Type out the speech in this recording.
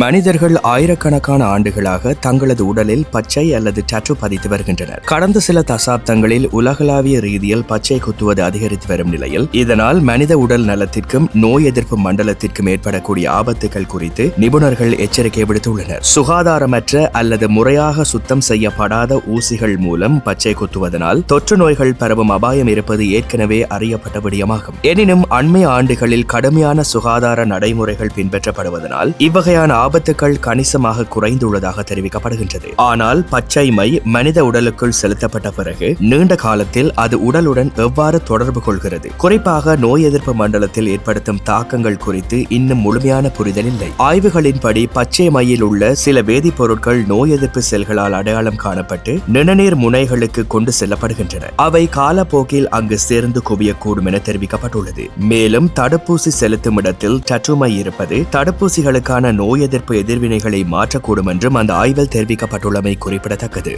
மனிதர்கள் ஆயிரக்கணக்கான ஆண்டுகளாக தங்களது உடலில் பச்சை அல்லது டட்டு பதித்து வருகின்றனர். கடந்த சில தசாப்தங்களில் உலகளாவிய ரீதியில் பச்சை குத்துவது அதிகரித்து வரும் நிலையில் இதனால் மனித உடல் நலத்திற்கும் நோய் எதிர்ப்பு மண்டலத்திற்கும் ஏற்படக்கூடிய ஆபத்துகள் குறித்து நிபுணர்கள் எச்சரிக்கை விடுத்துள்ளனர். சுகாதாரமற்ற அல்லது முறையாக சுத்தம் செய்யப்படாத ஊசிகள் மூலம் பச்சை குத்துவதனால் தொற்று நோய்கள் பரவும் அபாயம் இருப்பது ஏற்கனவே அறியப்பட்ட விடயமாகும். எனினும் அண்மை ஆண்டுகளில் கடுமையான சுகாதார நடைமுறைகள் பின்பற்றப்படுவதனால் இவ்வகையான ஆபத்துக்கள் கணிசமாக குறைந்துள்ளதாக தெரிவிக்கப்படுகின்றது. ஆனால் பச்சை மை மனித உடலுக்குள் செலுத்தப்பட்ட பிறகு நீண்ட காலத்தில் அது உடலுடன் எவ்வாறு தொடர்பு கொள்கிறது? குறிப்பாக நோய் எதிர்ப்பு மண்டலத்தில் ஏற்படுத்தும் தாக்கங்கள் குறித்து இன்னும் முழுமையான புரிதல் இல்லை. ஆய்வுகளின்படி பச்சை மையில் உள்ள சில வேதிப்பொருட்கள் நோய் எதிர்ப்பு செல்களால் அடையாளம் காணப்பட்டு நிணநீர் முனைகளுக்கு கொண்டு செல்லப்படுகின்றன. அவை காலப்போக்கில் அங்கு சேர்ந்து குவியக்கூடும் என தெரிவிக்கப்பட்டுள்ளது. மேலும் தடுப்பூசி செலுத்தும் இடத்தில் டட்டுமை இருப்பது தடுப்பூசிகளுக்கான நோய் எதிர்ப்பு எதிர்வினைகளை மாற்றக்கூடும் என்றும் அந்த ஆய்வில் தெரிவிக்கப்பட்டுள்ளமை குறிப்பிடத்தக்கது.